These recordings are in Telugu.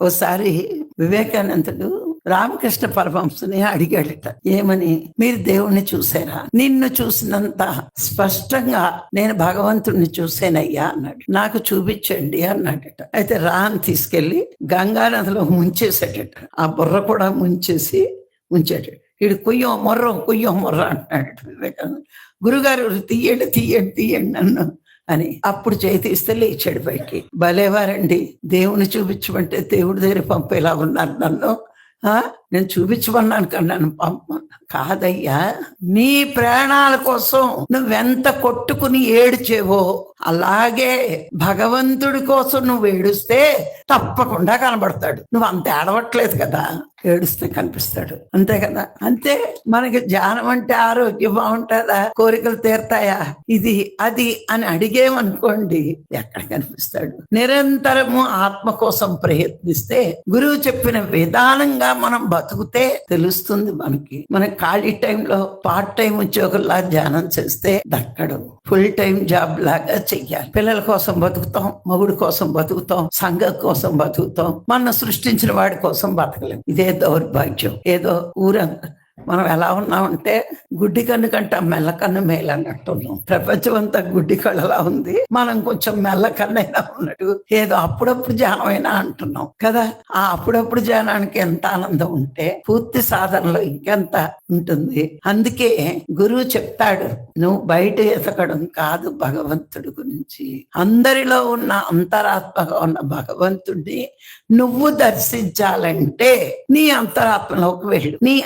ఓసారి వివేకానందుడు రామకృష్ణ పరమహంసని అడిగాడట ఏమని? మీరు దేవుణ్ణి చూసారా నిన్ను చూసినంత స్పష్టంగా నేను భగవంతుణ్ణి చూసానయ్యా అన్నాడు. నాకు చూపించండి అన్నాడట. అయితే రామ్ తీసుకెళ్ళి గంగా నదిలో ముంచేసాడట ఆ బుర్ర కూడా ముంచేసి ఉంచాడు. ఇడు కుయ్యో మొర్రం కుయ్యో మొర్ర అంటున్నాడు వివేకానంద గురుగారు తీయండి తీయండి తీయండి నన్ను అని. అప్పుడు చేయి తీస్తే లేచాడు పైకి. భలేవారండి దేవుని చూపించమంటే దేవుడి దగ్గర పంపేలా ఉన్నారు నన్ను. నేను చూపించమన్నాను కన్నాను పంప కాదయ్యా. నీ ప్రాణాల కోసం నువ్వెంత కొట్టుకుని ఏడ్చేవో అలాగే భగవంతుడి కోసం నువ్వు ఏడుస్తే తప్పకుండా కనబడతాడు. నువ్వు అంత ఏడవట్లేదు కదా. ఏడుస్తే కనిపిస్తాడు. అంతే కదా. అంతే మనకి ధ్యానం అంటే ఆరోగ్యం బాగుంటుందా? కోరికలు తీరుతాయా? ఇది అది అని అడిగేమనుకోండి ఎక్కడ కనిపిస్తాడు? నిరంతరము ఆత్మ కోసం ప్రయత్నిస్తే గురువు చెప్పిన విధానంగా మనం బతుకుతే తెలుస్తుంది మనకి. మన ఖాళీ టైంలో పార్ట్ టైం ఉద్యోగుల్లా ధ్యానం చేస్తే దక్కడు. ఫుల్ టైం జాబ్ లాగా చెయ్యాలి. పిల్లల కోసం బతుకుతాం మగుడు కోసం బతుకుతాం సంఘం కోసం బతుకుతాం. మన సృష్టించిన వాడి కోసం బతకలేం. ఇదే దౌర్భాగ్యం. ఏదో ఊరంతా మనం ఎలా ఉన్నామంటే గుడ్డి కన్ను కంట మెల్ల కన్ను మేలు అన్నట్టున్నాం ప్రపంచం అంతా గుడ్డి కళ్ళలా ఉంది. మనం కొంచెం మెల్ల కన్నైనా ఉన్నట్టు ఏదో అప్పుడప్పుడు జానమైనా అంటున్నాం కదా. ఆ అప్పుడప్పుడు జానానికి ఎంత ఆనందం ఉంటే పూర్తి సాధనలో ఇంకెంత ఉంటుంది. అందుకే గురువు చెప్తాడు నువ్వు బయట ఎతకడం కాదు భగవంతుడి గురించి. అందరిలో ఉన్న అంతరాత్మగా ఉన్న భగవంతుడిని నువ్వు దర్శించాలంటే నీ అంతరాత్మలోకి వెళ్ళు. నీ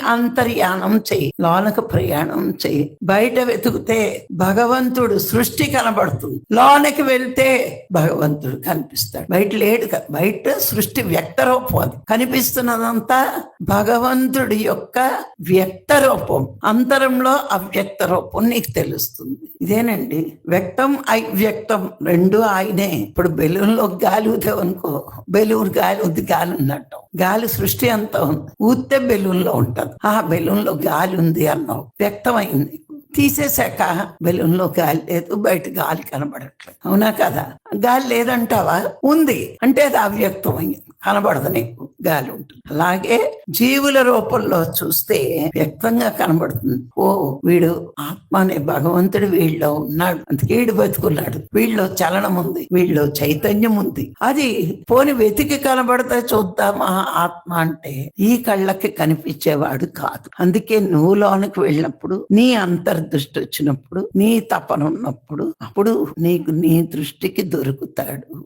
ప్రయాణం చేయి లోనకు ప్రయాణం చెయ్యి బయట వెతుకుతే భగవంతుడు సృష్టి కనబడుతుంది. లోనకి వెళ్తే భగవంతుడు కనిపిస్తాడు. బయట లేడు కదా. బయట సృష్టి వ్యక్త రూపం అది. కనిపిస్తున్నదంతా భగవంతుడి యొక్క వ్యక్త రూపం అంతరంలో అవ్యక్త రూపం నీకు తెలుస్తుంది. ఇదేనండి. వ్యక్తం అవ్యక్తం రెండు ఆయనే. ఇప్పుడు బెలూన్లో గాలి ఉదేవనుకో బెలూన్ గాలి ఉంది గాలి ఉన్నట్టు. గాలి సృష్టి అంతా ఉంది. ఊతే బెలూన్లో ఆ బెలూన్లో గాలి ఉంది అన్నావు. వ్యక్తమైంది. తీసేశాక బెలూన్లో గాలి లేదు బయట గాలి కనబడట్లేదు. అవునా కదా? గాలి లేదంటావా? ఉంది. అంటే అది అవ్యక్తమైంది. కనబడదు నీకు గాలి ఉంటుంది. అలాగే జీవుల రూపంలో చూస్తే వ్యక్తంగా కనబడుతుంది. ఓ వీడు ఆత్మ అనే భగవంతుడు వీళ్ళలో ఉన్నాడు. అందుకే వీడు బతుకున్నాడు. వీళ్ళలో చలనం ఉంది వీళ్ళలో చైతన్యం ఉంది. అది పోని వెతికి కనబడితే చూద్దామా? ఆత్మ అంటే ఈ కళ్ళకి కనిపించేవాడు కాదు. అందుకే నువ్వు లోనికి వెళ్ళినప్పుడు నీ అంతర్దృష్టి వచ్చినప్పుడు నీ తపన ఉన్నప్పుడు అప్పుడు నీకు నీ దృష్టికి దొరుకుతాడు.